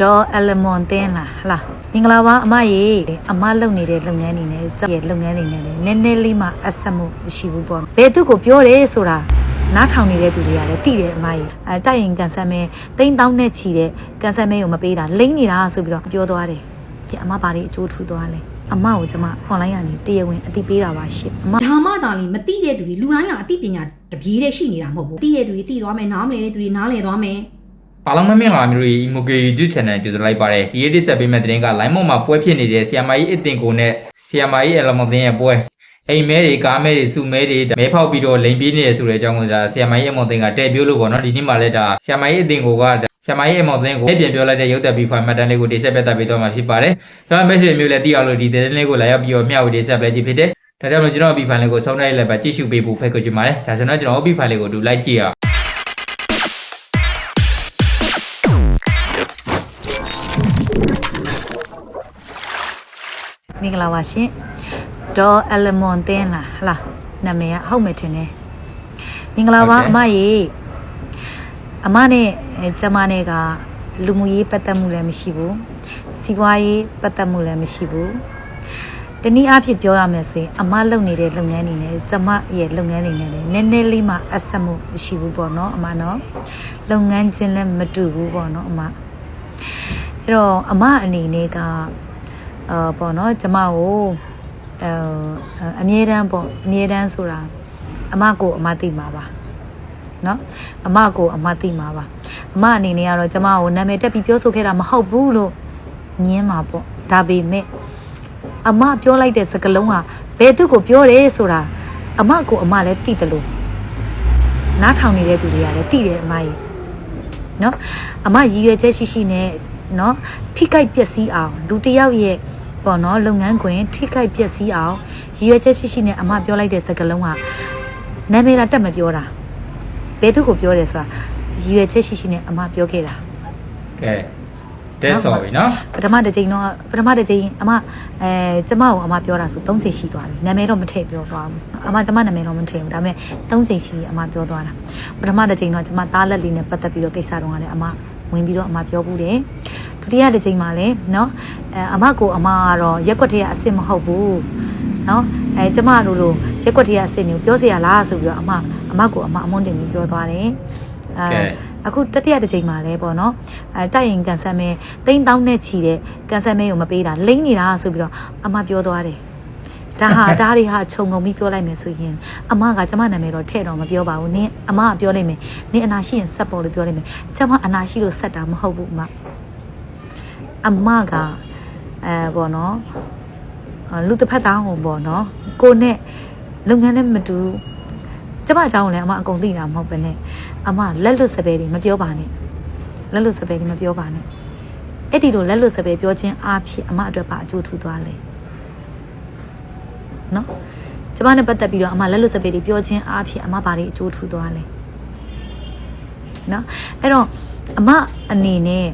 ဒေါ်အလမွန်တင်းလားဟလားမင်္ဂလာပါအမရေအမလုပ်နေတဲ့လုပ်ငန်းတွေနဲ့ဇက်ရဲ့လုပ်ငန်းတွေနဲ့လည်းနည်းနည်းလေးမှအဆက်မှုမရှိဘူးပေါ့ဘယ်သူကိုပြောတယ်ဆိုတာနားထောင်နေတဲ့သူတွေကလည်းသိတယ်အမရေအဲတိုက်ရင်ကန်ဆယ်မဲတိန်းတောင်းနဲ့ချီတဲ့ကန်ဆယ်မဲကိုမပေးတာလိမ့်နေတာဆိုပြီးတော့ပြောသွားတယ်ဒီအမဘာတွေအကျိုးထူသွားလဲအမကိုကျွန်မ online ကနေတရားဝင်အသိပေးတာပါရှင့်အမဒါမှသာလီမသိတဲ့သူတွေလူတိုင်းကအသိပညာတပြေးတဲ့ရှိနေတာမဟုတ်ဘူးသိတဲ့သူတွေသိသွားမယ်နားမလည်တဲ့သူတွေနားလည်သွားမယ် ပါလုံးမမင်္ဂလာမျိုးတွေ Imoge YouTube Channel ကြိုဆိုလိုက်ပါတယ်ဒီရက်ဒီဆက်ပေးမဲ့တဲ့တင်က line မောက်မှာပွဲဖြစ်နေတဲ့ဆီယမာကြီးအတင်ကိုနဲ့ဆီယမာကြီးအလမတင်ရဲ့ပွဲအိမ်မဲတွေကားမဲတွေစုမဲတွေမဲဖောက်ပြီးတော့လိန်ပြေးနေရဆိုတဲ့အကြောင်းကိုဒါဆီယမာကြီးအမောင်တင်ကတဲ့ပြောလို့ပေါ့နော်ဒီနေ့မှလည်းဒါဆီယမာကြီးအတင်ကိုကဆီယမာကြီးအမောင်တင်ကိုပြန်ပြောလိုက်တဲ့ရုပ်သက်ပြီးဖွာမှတ်တမ်းလေးကိုတိဆက်ပြတ်ပေးသွားမှာဖြစ်ပါတယ်။ဒါမှ message မျိုးလည်းသိအောင်လို့ဒီတဲ့လေးကိုလာရောက်ပြီးတော့မျှဝေတိဆက်ပလိုက်ကြည့်ဖြစ်တယ်။ဒါကြောင့်မို့ကျွန်တော် OP file လေးကိုဆုံးလိုက်လိုက်ပါကြည့်ရှုပေးဖို့ဖိတ်ခေါ်ချင်ပါတယ်။ဒါဆိုတော့ကျွန်တော် OP file လေးကိုดูလိုက်ကြည့်အောင် မင်္ဂလာပါရှင်ဒေါ်အလမွန်တင်းလားဟလားနာမည်ကဟုတ်မယ်ထင်တယ်မင်္ဂလာပါဟုတ်ကဲ့အမရေအမနဲ့အဲကျမနဲ့ကလူမှုရေးပတ်သက်မှုလည်းမရှိဘူးစီးပွားရေးပတ်သက်မှုလည်းမရှိဘူးတနည်းအားဖြင့်ပြောရမယ်ဆိုရင်အမလုပ်နေတဲ့လုပ်ငန်းတွေနဲ့ကျမရဲ့လုပ်ငန်းတွေနဲ့လည်းနည်းနည်းလေးမှအဆက်မှုမရှိဘူးပေါ့နော်အမနော်လုပ်ငန်းချင်းလည်းမတူဘူးပေါ့နော်အမအဲ့တော့အမအနေနဲ့က အာပေါ့နော်ကျမကိုအဲအမြဲတမ်းပေါ့အမြဲတမ်းဆိုတာအမကိုအမသိမှာပါနော်အမကိုအမသိမှာပါအမအနေနဲ့ကတော့ကျမကိုနာမည်တက်ပြီးပြောဆိုခဲ့တာမဟုတ်ဘူးလို့ညင်းမှာပေါ့ဒါပေမဲ့အမပြောလိုက်တဲ့စကားလုံးကဘယ်သူကိုပြောတယ်ဆိုတာအမကိုအမလည်းသိတယ်လို့နားထောင်နေတဲ့သူတွေကလည်းသိတယ်အမကြီးနော်အမရည်ရွယ်ချက်ရှိရှိနဲ့နော်ထိခိုက်ပျက်စီးအောင်လူတစ်ယောက်ရဲ့ ပေါ့နော်လုပ်ငန်းခွင်ထိခိုက်ပျက်စီးအောင်ရည်ရွယ်ချက်ရှိရှိနဲ့အမပြောလိုက်တဲ့စကားလုံးကနာမည်တာတက်မပြောတာဘယ်သူကိုပြောတယ်ဆိုတာရည်ရွယ်ချက်ရှိရှိနဲ့အမပြောခဲ့တာကဲတဲ့ဆော်ပြီနော်ပထမတစ်ချိန်တော့ပထမတစ်ချိန်အမအဲကျမကိုအမပြောတာဆို၃ချိန်ရှိသွားပြီနာမည်တော့မထည့်ပြောသွားဘူးအမကျမနာမည်တော့မထည့်ဘူးဒါပေမဲ့၃ချိန်ရှိအမပြောသွားတာပထမတစ်ချိန်တော့ကျမသားလက်လေးနဲ့ပတ်သက်ပြီးတော့ကိစ္စတော့ကလည်းအမ ဝင်ပြီးတော့အမပြောဘူးတယ်ဒုတိယတစ်ချိန်မှာလည်းเนาะအဲအမကိုအမကတော့ရက်ွက်ထဲကအစ်စ်မဟုတ်ဘူးเนาะအဲကျမတို့လိုရက်ွက်ထဲကအစ်စ်မျိုးပြောเสียရလားဆိုပြီးတော့အမအမကိုအမအမွန်းတင်ပြီးပြောသွားတယ်အဲ ကဲ အခုတတိယတစ်ချိန်မှာလဲပေါ့နော်အဲတိုက်ရင်ကန်ဆယ်မဲတိန်းတောင်းနဲ့ချီတဲ့ကန်ဆယ်မဲကိုမပေးတာလိမ့်နေတာဆိုပြီးတော့အမပြောသွားတယ် ဒါဟာဒါတွေဟာခြုံငုံပြီးပြောလိုက်မယ်ဆိုရင်အမကကျမနာမည်တော့ထဲ့တော့မပြောပါဘူးနင်းအမကပြောလိုက်မယ်နင်းအနာရှိရင်ဆက်ပေါ်လို့ပြောလိုက်မယ်ကျမအနာရှိလို့ဆက်တာမဟုတ်ဘူးအမအမကအဲပေါ့နော်အဲလူတစ်ဖက်သားဟိုပေါ့နော်ကိုနဲ့လုပ်ငန်းနဲ့မတူဘူးကျမအကြောင်းကိုလည်းအမအကုန်သိတာမဟုတ်ပဲနဲ့အမလက်လွတ်စပယ်တွေမပြောပါနဲ့လက်လွတ်စပယ်တွေမပြောပါနဲ့အဲ့ဒီလိုလက်လွတ်စပယ်ပြောခြင်းအားဖြင့်အမအတွက်ပါအကျိုးထူသွားလဲ နော်ကျမနဲ့ပတ်သက်ပြီးတော့အမလက်လွတ်စပယ်တွေပြောခြင်းအားဖြင့်အမဘာတွေအကျိုးထူသွားလဲနော်အဲ့တော့အမအနေနဲ့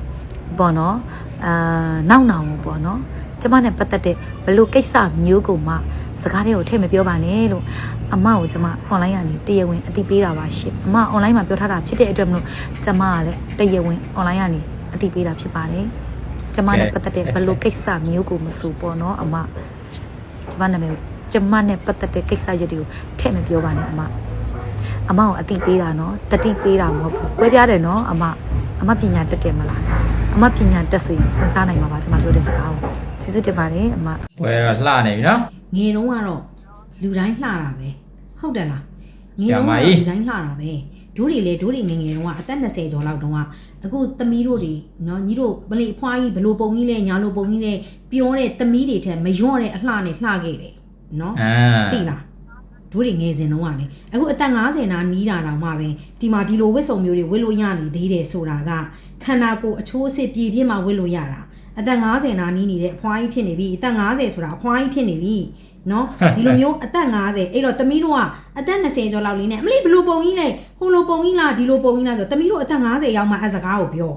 ပေါ့နော်အာနောက်နောင်ကိုပေါ့နော်ကျမနဲ့ပတ်သက်တဲ့ဘလို့ကိစ္စမျိုးကိုမှစကားတွေကိုထည့်မပြောပါနဲ့လို့အမကိုကျမ online ကနေတရားဝင်အသိပေးတာပါရှင့်အမ online မှာပြောထားတာဖြစ်တဲ့အတွက်မလို့ကျမကလည်းတရားဝင် online ကနေအသိပေးတာဖြစ်ပါတယ်ကျမနဲ့ပတ်သက်တဲ့ဘလို့ကိစ္စမျိုးကိုမဆိုပေါ့နော်အမကျမနာမည်ကို ကျမနဲ့ပတ်သက်တဲ့ကိစ္စရပ်တွေကိုထည့်မပြောပါနဲ့အမအမကိုအသိပေးတာနော်တတိပေးတာမဟုတ်ဘူးကွဲပြားတယ်နော်အမအမပညာတက်တယ်မလားအမပညာတက်ဆိုရင်စဉ်းစားနိုင်မှာပါကျမပြောတဲ့စကားကိုကျေးဇူးတင်ပါတယ်အမပွဲကလှနေပြီနော်ငယ်တုန်းကတော့လူတိုင်းလှတာပဲဟုတ်တယ်လားငယ်ဆရာတုန်းမကကြီးလူတိုင်းလှတာပဲဒိုးတွေလေဒိုးတွေငယ်ငယ်တုန်းကအသက်20ကျော်လောက်တုန်းကအခုသမီးတို့တွေနော်ညီတို့ဗလေအဖွားကြီးဘလို့ပုံကြီးလဲညာလိုပုံကြီးလဲပြောတဲ့သမီးတွေထက်မလျော့တဲ့အလှနဲ့လှခဲ့တယ် နော်အာသိလားဒိုးတွေငယ်စဉ်တုန်းကလေအခုအသက်50နာနီးတာတောင်မှပဲဒီမှာဒီလိုဝစ်စုံမျိုးတွေဝစ်လို့ရနေသေးတယ်ဆိုတာကခန္ဓာကိုယ်အချိုးအစ်ပြည့်ပြည့်မှဝစ်လို့ရတာအသက်50နာနီးနေတဲ့အဖွားကြီးဖြစ်နေပြီအသက်50ဆိုတာအဖွားကြီးဖြစ်နေပြီနော်ဒီလိုမျိုးအသက်50အဲ့တော့သမီးတို့ကအသက်20ကျော်လောက်လေးနဲ့အမလေးဘလို့ပုံကြီးလဲဟိုလိုပုံကြီးလားဒီလိုပုံကြီးလားဆိုသမီးတို့အသက်50ရောက်မှအစကားကိုပြော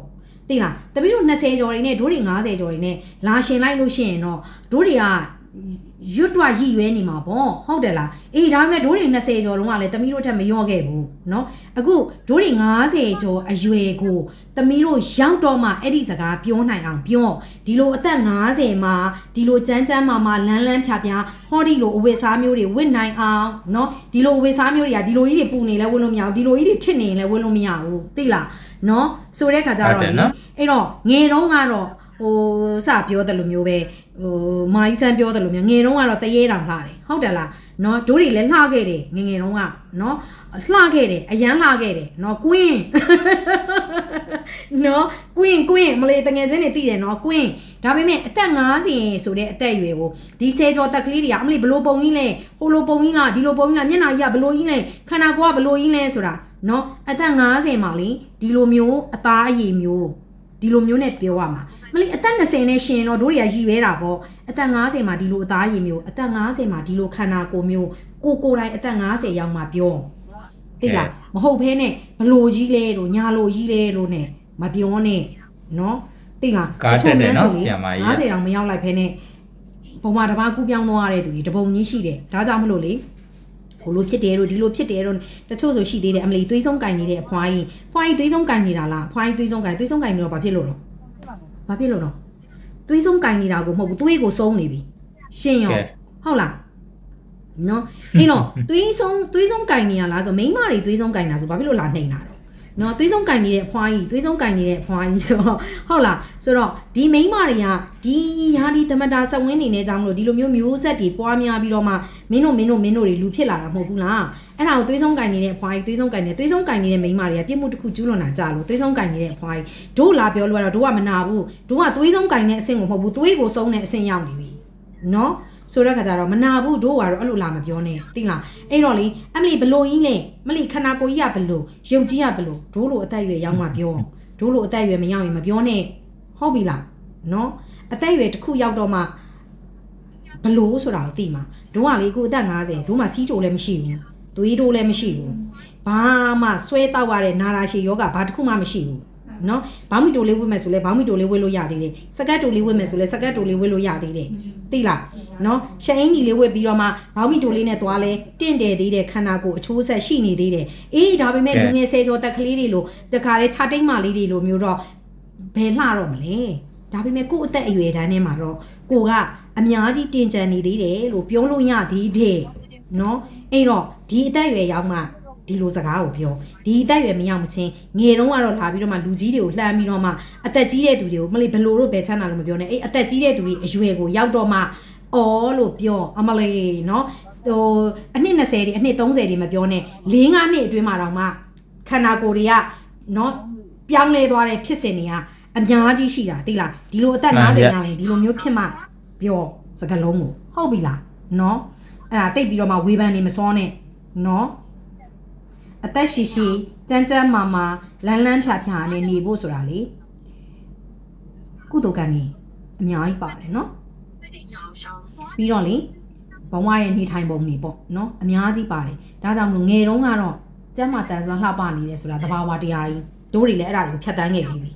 သိလားသမီးတို့20ကျော်တွေနဲ့ဒိုးတွေ50ကျော်တွေနဲ့လာရှင်လိုက်လို့ရှိရင်တော့ဒိုးတွေက ရွတ်တွရည်ရွယ်နေမှာပေါ့ဟုတ်တယ်လားအေးဒါပေမဲ့ဒိုးတွေ20ကျော်တုန်းကလည်းတမီးတို့ထက်မလျော့ခဲ့ဘူးเนาะအခုဒိုးတွေ90ကျော်အရွယ်ကိုတမီးတို့ရောက်တော့မှအဲ့ဒီစကားပြောနိုင်အောင်ပြောဒီလိုအသက်90မှာဒီလိုကြမ်းကြမ်းမာမာလန်းလန်းဖြာဖြာဟောဒီလိုအဝတ်စားမျိုးတွေဝတ်နိုင်အောင်เนาะဒီလိုအဝတ်စားမျိုးတွေကဒီလိုကြီးတွေပူနေလဲဝတ်လို့မရဘူးဒီလိုကြီးတွေထစ်နေရင်လည်းဝတ်လို့မရဘူးသိလားเนาะဆိုတဲ့ခါကျတော့လေအဲ့တော့ငယ်တုန်းကတော့ဟိုစပြောတယ်လို့မျိုးပဲ ဟိုမာကြီးစံပြောတယ်လို့မျိုးငယ်တုန်းကတော့တရေတောင်လှတယ်ဟုတ်တယ်လားနော်ဒိုးတွေလည်းလှခဲ့တယ်ငငယ်တုန်းကနော်လှခဲ့တယ်အရန်လှခဲ့တယ်နော်ကွင်းနော်ကွင်းကွင်းမလေးတငယ်ချင်းတွေတည်တယ်နော်ကွင်းဒါပေမဲ့အသက်90ဆိုတဲ့အသက်အရွယ်ကိုဒီဆယ်ကျော်တက်ကလေးတွေကအမလေးဘလို့ပုံကြီးလဲဟိုလိုပုံကြီးလားဒီလိုပုံကြီးလားမျက်နှာကြီးကဘလို့ကြီးလဲခန္ဓာကိုယ်ကဘလို့ကြီးလဲဆိုတာနော်အသက်90မှာလေဒီလိုမျိုးအသားအရည်မျိုး ဒီလိုမျိုးနဲ့ပြောရမှာမလေးအသက်20နဲ့ရှင်တော့တို့တွေကရည်ပဲတာပေါ့အသက်50မှာဒီလိုအသားအရည်မျိုးအသက်50မှာဒီလိုခန္ဓာကိုယ်မျိုးကိုကိုယ်တိုင်အသက်50ရောက်မှပြောသိလားမဟုတ်ဘဲနဲ့ဘလို့ကြီးလဲတို့ညာလို့ကြီးလဲတို့ ਨੇ မပြောနဲ့နော်သိလားကားတက်တယ်နော်ဆီယမကြီး50တောင်မရောက်လိုက်ဖဲနဲ့ပုံမှန်တစ်ပါးကူးပြောင်းသွားရတဲ့သူတွေတပုံကြီးရှိတယ်ဒါကြောင့်မလို့လေ ဟိုလိုဖြစ်တယ်တို့ဒီလိုဖြစ်တယ်တို့တချို့ဆိုရှိသေးတယ်အမလီသွေးဆုံးကင်နေတဲ့အဖွားကြီးဖွားကြီးသွေးဆုံးကင်နေတာလားဖွားကြီးသွေးဆုံးကင်သွေးဆုံးကင်နေတော့ဘာဖြစ်လို့တော့ဘာဖြစ်လို့တော့သွေးဆုံးကင်နေတာကိုမဟုတ်ဘူးသွေးကိုဆုံးနေပြီရှင်ရောကဲဟုတ်လားနော်အဲ့တော့သွေးဆုံးသွေးဆုံးကင်နေရလားဆိုမိန်းမတွေသွေးဆုံးကင်တာဆိုဘာဖြစ်လို့လာနှိမ်တာတော့ နော်သွေးဆုံးကင်နေတဲ့အဖွားကြီးသွေးဆုံးကင်နေတဲ့အဖွားကြီးဆိုတော့ဟုတ်လားဆိုတော့ဒီမိန်းမတွေကဒီဟာဒီသမတာစက်ဝင်းနေနေကြောင်းမလို့ဒီလိုမျိုးမျိုးဆက်တွေပွားများပြီးတော့မှမင်းတို့မင်းတို့မင်းတို့တွေလူဖြစ်လာတာမဟုတ်ဘူးလားအဲ့ဒါကိုသွေးဆုံးကင်နေတဲ့အဖွားကြီးသွေးဆုံးကင်နေသွေးဆုံးကင်နေတဲ့မိန်းမတွေကပြစ်မှုတစ်ခုကျူးလွန်တာကြာလို့သွေးဆုံးကင်နေတဲ့အဖွားကြီးတို့လာပြောလို့ကတော့တို့ကမနာဘူးတို့ကသွေးဆုံးကင်နေတဲ့အဆင့်ကိုမဟုတ်ဘူးသွေးကိုဆုံးတဲ့အဆင့်ရောက်နေပြီနော် ဆိုတော့ခါကျတော့မနာဘူးတို့ကတော့အဲ့လိုလာမပြောနဲ့သိလားအဲ့တော့လေအမလီဘလို့ကြီးလဲမလီခန္ဓာကိုယ်ကြီးကဘလို့ရုပ်ကြီးကဘလို့ဒိုးလိုအသက်အရွယ်ရောက်မှပြောဒိုးလိုအသက်အရွယ်မရောက်ရင်မပြောနဲ့ဟုတ်ပြီလားနော်အသက်အရွယ်တစ်ခုရောက်တော့မှဘလို့ဆိုတာကိုသိမှာတို့ကလေအခုအသက်50တို့မှစီးကြိုလည်းမရှိဘူးသွေးတိုးလည်းမရှိဘူးဘာမှဆွဲတောက်ရတဲ့နာရာရှည်ယောဂဘာတစ်ခုမှမရှိဘူး နော်ဘောင်းမီတိုလေးဝတ်မယ်ဆိုလဲဘောင်းမီတိုလေးဝတ်လို့ရသေးတယ်စကတ်တိုလေးဝတ်မယ်ဆိုလဲစကတ်တိုလေးဝတ်လို့ရသေးတယ်သိလားနော်ရှအင်းကြီးလေးဝတ်ပြီးတော့မှဘောင်းမီတိုလေးနဲ့သွားလဲတင့်တယ်သေးတယ်ခန္ဓာကိုယ်အချိုးဆက်ရှိနေသေးတယ်အေးဒါပေမဲ့ကဲလူငယ်ဆယ်ကျော်တက်ကလေးတွေလိုတခါလဲခြာတိတ်မလေးတွေလိုမျိုးတော့ဘယ်လှတော့မလဲဒါပေမဲ့ကို့အသက်အရွယ်တန်းထဲမှာတော့ကိုကအများကြီးတင်ကြံနေသေးတယ်လို့ပြောလို့ရသေးတယ်နော်အဲ့တော့ဒီအသက်အရွယ်ရောက်မှ ဒီလိုစကားကိုပြောဒီအသက်အရွယ်မရောက်မချင်းငယ်တုန်းကတော့လာပြီးတော့မှလူကြီးတွေကိုလှမ်းပြီးတော့မှအသက်ကြီးတဲ့သူတွေကိုမလေးဘလို့တော့ဘယ်ချမ်းသာလို့မပြောနဲ့အဲ့အသက်ကြီးတဲ့သူတွေအရွယ်ကိုရောက်တော့မှအော်လို့ပြောအမလေးနော်ဟိုအနှစ်20တွေအနှစ်30တွေမပြောနဲ့၄၅နှစ်အတွင်းမှာတော့မှခန္ဓာကိုယ်တွေကနော်ပြောင်းလဲသွားတဲ့ဖြစ်စဉ်တွေကအများကြီးရှိတာသိလားဒီလိုအသက်50လောက်ရင်ဒီလိုမျိုးဖြစ်မှပြောစကားလုံးကိုဟုတ်ပြီလားနော်အဲ့ဒါတိတ်ပြီးတော့မှဝေဖန်နေမစောနဲ့နော် အသက်ရှိရှိကြမ်းကြမ်းမာမာလန်းလန်းဖြာဖြာနဲ့နေဖို့ဆိုတာလေကုသိုလ်ကံကြီးအများကြီးပါတယ်နော်ပြီးတော့လေဘဝရဲ့နေထိုင်ပုံနေပေါ့နော်အများကြီးပါတယ်ဒါကြောင့်မလို့ငယ်တုန်းကတော့ကျမ်းမာတန်ဆွမ်းလှပနေတယ်ဆိုတာတဘာဝတရားကြီးတို့တွေလည်းအဲ့ဒါတွေကိုဖြတ်တန်းခဲ့ပြီးပြီ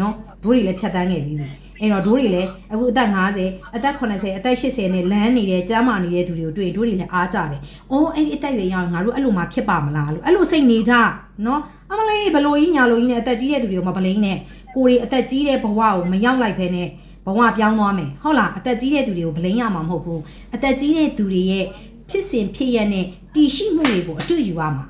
နော်တို့တွေလည်းဖြတ်တန်းခဲ့ပြီးပြီ အဲ့တော့တို့တွေလည်းအခုအသက်50အသက်80အသက်80နဲ့လမ်းနေတဲ့ကျမ်းမာနေတဲ့သူတွေကိုတွေ့တို့တွေလည်းအားကြတယ်။အော်အဲ့ဒီအသက်အရွယ်ရောက်ရင်ငါတို့အဲ့လိုမှဖြစ်ပါမလားလို့အဲ့လိုစိတ်နေကြနော်အမလေးဘလို့ကြီးညာလို့ကြီးနဲ့အသက်ကြီးတဲ့သူတွေကိုမပလိန်နဲ့ကိုရီအသက်ကြီးတဲ့ဘဝကိုမရောက်လိုက်ဖဲနဲ့ဘဝပြောင်းသွားမယ်ဟုတ်လားအသက်ကြီးတဲ့သူတွေကိုဗလိန်ရမှာမဟုတ်ဘူးအသက်ကြီးတဲ့သူတွေရဲ့ဖြစ်စဉ်ဖြစ်ရတဲ့တည်ရှိမှုတွေကိုအတွေ့ယူရမှာ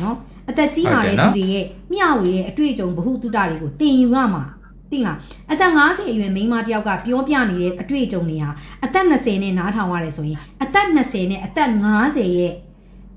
နော်အသက်ကြီးလာတဲ့သူတွေရဲ့မျှဝေတဲ့အတွေ့အကြုံဘ ഹു တုတတွေကိုသင်ယူရမှာ သိလားအသက်50အရွယ်မိန်းမတစ်ယောက်ကပြောပြနေတဲ့အတွေ့အကြုံတွေဟာအသက်20နဲ့နားထောင်ရတယ်ဆိုရင်အသက်20နဲ့အသက်50ရဲ့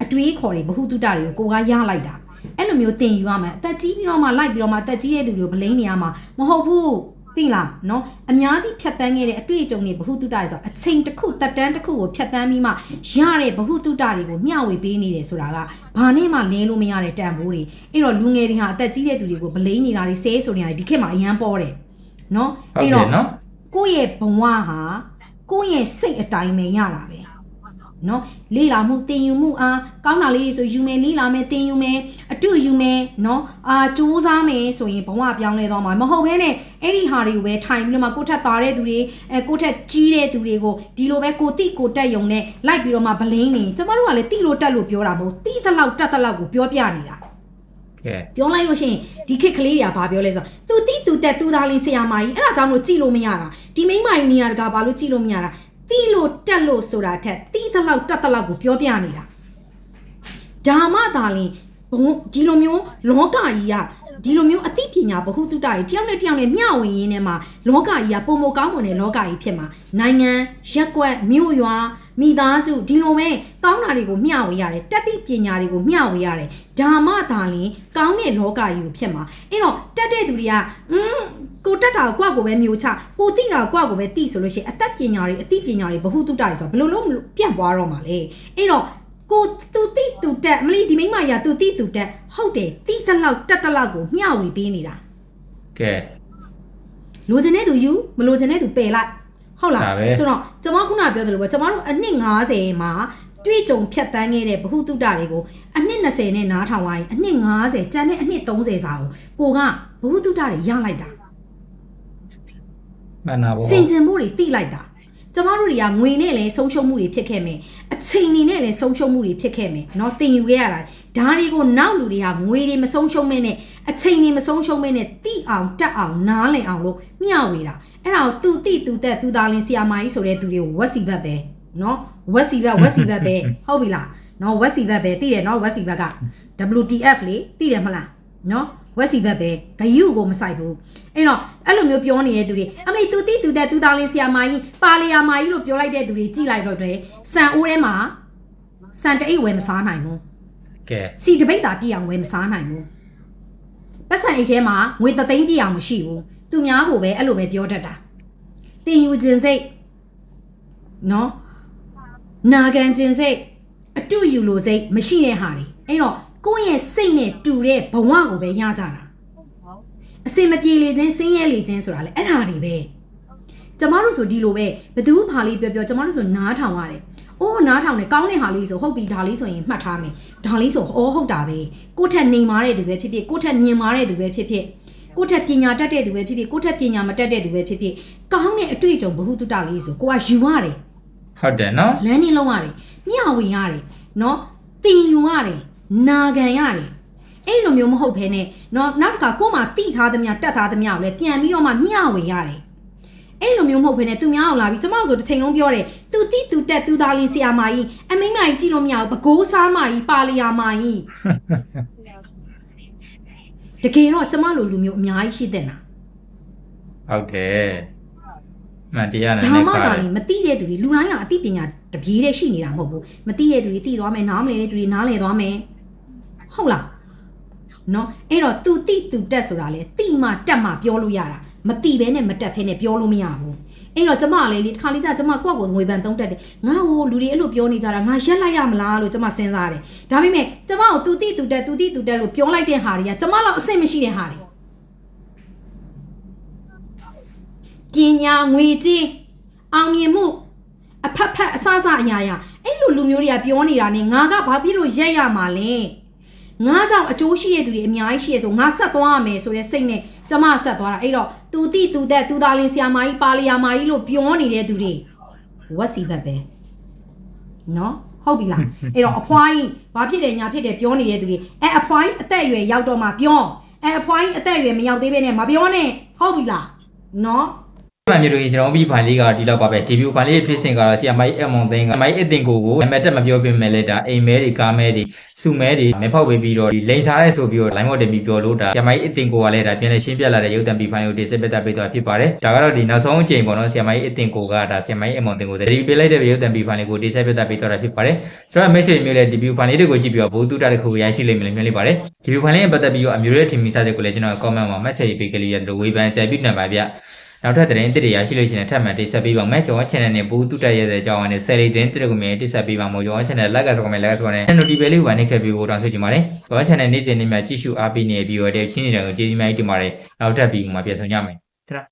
အတွေးခေါ်တွေဘ ഹു တုတတွေကိုကိုကရလိုက်တာအဲ့လိုမျိုးသင်ယူရမယ်အသက်ကြီးပြီးတော့မှလိုက်ပြီးတော့မှအသက်ကြီးတဲ့သူတွေကိုဗလိန်နေရမှာမဟုတ်ဘူး သိလားနော်အများကြီးဖြတ်တန်းခဲ့တဲ့အတွေ့အကြုံတွေဘ ഹു တုတတွေဆိုအချိန်တစ်ခုတက်တန်းတစ်ခုကိုဖြတ်တန်းပြီးမှရတဲ့ဘ ഹു တုတတွေကိုမျှဝေပေးနေတယ်ဆိုတာကဘာနဲ့မှလင်းလို့မရတဲ့တန်ဖိုးတွေအဲ့တော့လူငယ်တွေဟာအသက်ကြီးတဲ့သူတွေကိုဗလိန်နေတာတွေဆဲဆိုနေတာတွေဒီခေတ်မှာအရန်ပေါ်တယ်နော်ဟုတ်အဲ့ကဲ့တော့နော်ကိုယ့်ရဲ့ဘဝဟာကိုယ့်ရဲ့စိတ်အတိုင်းပဲရတာပဲ နော်လေးလာမှုတင်ယူမှုအားကောင်းတာလေးတွေဆိုယူမယ်လေးလာမယ်တင်ယူမယ်အတူယူမယ်နော်အာစူးစားမယ်ဆိုရင်ဘဝပြောင်းလဲသွားမှာမဟုတ်ဘဲနဲ့အဲ့ဒီဟာတွေကိုပဲထိုင်ပြီးတော့မှကိုယ့်ထက်သားတဲ့သူတွေအဲကိုယ့်ထက်ကြီးတဲ့သူတွေကိုဒီလိုပဲကိုတိကိုတက်ယုံနဲ့လိုက်ပြီးတော့မှဗလင်းနေကျမတို့ကလည်းတိလို့တက်လို့ပြောတာမဟုတ်တိသလောက်တက်သလောက်ကိုပြောပြနေတာကဲပြောလိုက်လို့ရှိရင်ဒီခေတ်ကလေးတွေကဘာပြောလဲဆိုတော့သူတိသူတက်သူသားလေးဆရာမကြီးအဲ့ဒါကြောင့်မလို့ကြည်လို့မရတာဒီမိန်းမကြီးနေရာတကာဘာလို့ကြည်လို့မရတာ တိလို့တက်လို့ဆိုတာထက်တိသလောက်တက်သလောက်ကိုပြောပြနေတာဒါမှသာလင်ဘုံဒီလိုမျိုးလောကကြီးကဒီလိုမျိုးအသိပညာဗဟုသုတတွေတယောက်နဲ့တယောက်နဲ့မျှဝေရင်းနဲ့မှာလောကကြီးကပုံမကောင်းမွန်တဲ့လောကကြီးဖြစ်မှာနိုင်ငံရက်ကွက်မြို့ရွာ မိသားစုဒီလိုပဲကောင်းတာတွေကိုမျှဝေရတယ်တက်သိပညာတွေကိုမျှဝေရတယ်ဒါမှသာလင်ကောင်းတဲ့လောကကြီးကိုဖြစ်မှာအဲ့တော့တက်တဲ့သူတွေကอืมကိုတက်တာကိုကွာကိုပဲမျိုးချကိုသိတာကိုကွာကိုပဲသိဆိုလို့ရှိရင်အသက်ပညာတွေအသိပညာတွေဗဟုသုတတွေဆိုတော့ဘယ်လိုလုပ်ပြန့်ပွားတော့မှာလဲအဲ့တော့ကိုသူတိသူတက်အမလီဒီမိန်းမကြီးကသူတိသူတက်ဟုတ်တယ်တိသလောက်တက်တလောက်ကိုမျှဝေပေးနေတာကဲလိုချင်တဲ့သူယူမလိုချင်တဲ့သူပယ်လိုက် ဟုတ်လား ဒါပဲ ဆိုတော့ကျွန်မခုနပြောသလိုပဲကျွန်မတို့အနှစ်90မှာတွေ့ကြုံဖြတ်တန်းခဲ့တဲ့ဘ ഹു တုတတွေကိုအနှစ်20နဲ့နားထောင်သွားရင်အနှစ်90ကျန်တဲ့အနှစ်30စာကိုကိုကဘ ഹു တုတတွေရလိုက်တာ မှန်တာပေါ့ စင်ကျင်မှုတွေတိလိုက်တာကျမတို့တွေကငွေနဲ့လည်းဆုံးရှုံးမှုတွေဖြစ်ခဲ့မယ်အချိန်နေနဲ့လည်းဆုံးရှုံးမှုတွေဖြစ်ခဲ့မယ်เนาะတင်ယူခဲ့ရတာဒါတွေကိုနောက်လူတွေကငွေတွေမဆုံးရှုံးမဲနဲ့ အချိန်နေမဆုံးရှုံးမင်းနဲ့တိအောင်တက်အောင်နားလည်အောင်လို့မျှဝေတာအဲ့ဒါကိုသူတိသူတက်သူသားလင်းဆီယာမာကြီးဆိုတဲ့သူတွေကိုဝက်စီဘက်ပဲနော်ဝက်စီဘက်ဝက်စီဘက်ပဲဟုတ်ပြီလားနော်ဝက်စီဘက်ပဲတိတယ်နော်ဝက်စီဘက်က WTF လေတိတယ်မလားနော်ဝက်စီဘက်ပဲဂယုကိုမဆိုင်ဘူးအဲ့တော့အဲ့လိုမျိုးပြောနေတဲ့သူတွေအမလီသူတိသူတက်သူသားလင်းဆီယာမာကြီးပါလီယာမာကြီးလို့ပြောလိုက်တဲ့သူတွေကြည်လိုက်တော့တယ်စံအိုးထဲမှာစံတအိတ်ဝယ်မစားနိုင်ဘူးကဲစီတပိတ်သာပြည်အောင်ဝယ်မစားနိုင်ဘူး ပတ်စံအိတ်ထဲမှာငွေသသိန်းပြည့်အောင်မရှိဘူးသူများကိုပဲအဲ့လိုပဲပြောတတ်တာတင်ယူခြင်းစိတ်နော်နာခံခြင်းစိတ်အတူယူလို့စိတ်မရှိတဲ့ဟာတွေအဲ့တော့ကိုယ့်ရဲ့စိတ်နဲ့တူတဲ့ဘဝကိုပဲရကြတာအစင်မပြေလေခြင်းစင်းရဲလေခြင်းဆိုတာလေအဲ့ဒါတွေပဲကျမတို့ဆိုဒီလိုပဲဘသူဖာလေးပြောပြောကျမတို့ဆိုနားထောင်ရတယ်။အိုးနားထောင်တယ်ကောင်းတဲ့ဟာလေးဆိုဟုတ်ပြီဒါလေးဆိုရင်မှတ်ထားမယ်။ ဒါလေးဆိုအော်ဟုတ်တာပဲ။ကိုယ့်ထက်နေမားတဲ့သူပဲဖြစ်ဖြစ်ကိုယ့်ထက်မြင်မားတဲ့သူပဲဖြစ်ဖြစ်ကိုယ့်ထက်ပညာတတ်တဲ့သူပဲဖြစ်ဖြစ်ကိုယ့်ထက်ပညာမတတ်တဲ့သူပဲဖြစ်ဖြစ်ကောင်းတဲ့အတွေ့အကြုံဘ ഹു တုတလေးဆိုကိုကယူရတယ်ဟုတ်တယ်နော်လမ်းနေလုံးရတယ်မျှဝေရတယ်နော်တင်ယူရတယ်နာခံရတယ်အဲ့လိုမျိုးမဟုတ်ဘဲနဲ့နော်နောက်တစ်ခါကို့မှာတိထားသမျှတက်ထားသမျှကိုလည်းပြန်ပြီးတော့မှမျှဝေရတယ် အဲ့လိုမျိုးမဟုတ်ဘဲနဲ့သူများအောင်လာပြီးကျမတို့ဆိုတစ်ချိန်လုံးပြောတယ်သူတိသူတက်သူသားလေးဆရာမကြီးအမိန်းမကြီးကြည့်လို့မရဘူးပကိုးစားမကြီးပါလီယာမကြီးတကယ်တော့ကျမလိုလူမျိုးအများကြီးရှိတဲ့နာဟုတ်တယ်မှန်တရားနဲ့ဒါနဲ့မှခါသာတယ်လေမသိတဲ့သူတွေလူတိုင်းကအသိပညာတပြေးတဲ့ရှိနေတာမဟုတ်ဘူးမသိတဲ့သူတွေသိသွားမယ်နားမလည်တဲ့သူတွေနားလည်သွားမယ်ဟုတ်လားနော်အဲ့တော့ तू တိ तू တက်ဆိုတာလေတိမှတက်မှပြောလို့ရတာ မတိပဲနဲ့မတက်ဖဲနဲ့ပြောလို့မရဘူးအဲ့တော့ကျမလည်းလေဒီခါလေးကျကျမကိုယ့်ကိုငွေပန်တုံးတက်တယ်ငါဟိုလူတွေအဲ့လိုပြောနေကြတာငါရက်လိုက်ရမလားလို့ကျမစဉ်းစားတယ်ဒါပေမဲ့ကျမကိုသူတိသူတက်သူတိသူတက်လို့ပြောလိုက်တဲ့ဟာတွေကကျမလောက်အဆင်မရှိတဲ့ဟာတွေပညာငွေကြေးအောင်မြင်မှုအဖက်ဖက်အဆအဆအရာရာအဲ့လိုလူမျိုးတွေကပြောနေတာနဲ့ငါကဘာဖြစ်လို့ရက်ရမှာလဲငါကြောင့်အကျိုးရှိတဲ့သူတွေအများကြီးရှိရဆိုငါဆက်သွားရမယ်ဆိုတဲ့စိတ်နဲ့ကျမဆက်သွားတာအဲ့တော့ သူတိသူတက်သူသားလင်းဆရာမကြီးပါလီယာမကြီးလို့ပြောနေတဲ့သူတွေဝက်စီဘက်ပဲနော်ဟုတ်ပြီလားအဲ့တော့အဖွားကြီးဘာဖြစ်တယ်ညာဖြစ်တယ်ပြောနေတဲ့သူတွေအဲအဖွားကြီးအသက်အရွယ်ရောက်တော့မှပြောအဲအဖွားကြီးအသက်အရွယ်မရောက်သေးဘဲနဲ့မပြောနဲ့ဟုတ်ပြီလားနော် မှန်မျိုးလို့ကျွန်တော်ပြီးဖိုင်လေးကဒီလောက်ပါပဲဒီဗီဒီယိုဖိုင်လေးဖြစ်စဉ်ကတော့ဆီယမိုင်းအမွန်သိန်းကမိုင်းအတင်ကိုကိုနံပါတ်တက်မပြောပြမယ်လေဒါအိမ်မဲတွေကားမဲတွေစုမဲတွေမဲဖောက်ပေးပြီးတော့ဒီလိန်စားရဲဆိုပြီးတော့ line မော်တင်ပြီးပြောလို့ဒါဆီယမိုင်းအတင်ကိုကလည်းဒါပြန်လည်ရှင်းပြလာတဲ့ရုပ်သံပြီးဖိုင်ကိုဒီစစ်ပက်တာပေးသွားဖြစ်ပါတယ်ဒါကတော့ဒီနောက်ဆုံးအချိန်ပေါ့နော်ဆီယမိုင်းအတင်ကိုကဒါဆီယမိုင်းအမွန်တင်ကိုဒီပေးလိုက်တဲ့ရုပ်သံပြီးဖိုင်လေးကိုဒီစစ်ပက်တာပေးသွားတာဖြစ်ပါတယ်ကျွန်တော် message မျိုးလေးဒီဗီဒီယိုဖိုင်လေးတွေကိုကြည့်ပြီးတော့ဘိုးတူတာတစ်ခုရရှိလိမ့်မယ်လို့မြင်လိုက်ပါတယ်ဒီဗီဒီယိုဖိုင်လေးနဲ့ပတ်သက်ပြီးတော့အမျိုးရဲ့ထင်မိစားတဲ့ကိုလည်းကျွန်တော် comment မှာ message ပေးကလေးရတယ်လို့ဝေဖန်ချက်ပြီးနေပါဗျ နောက်ထပ်သတင်းတစ်တွေရရှိလို့ရှိရင်ထပ်မံတိဆက်ပေးပါမယ်ကျွန်တော် channel နဲ့ဘူးတူတက်ရတဲ့အကြောင်းနဲ့ဆယ်လီသတင်းတစ်တွေကိုမြင်တိဆက်ပေးပါမို့ကျွန်တော် channel like ဆို comment like ဆိုနဲ့ notification လေးဝင်နေခဲ့ပြီးတော့တောင်းဆိုချင်ပါတယ်ကျွန်တော် channel နေ့စဉ်နေ့မှာကြည့်ရှုအားပေးနေပြီးတော့တဲ့ချင်းနေတယ်ကိုကျေးဇူးများတင်ပါတယ်နောက်ထပ်ပြီးမှပြန်ဆောင်ကြမယ်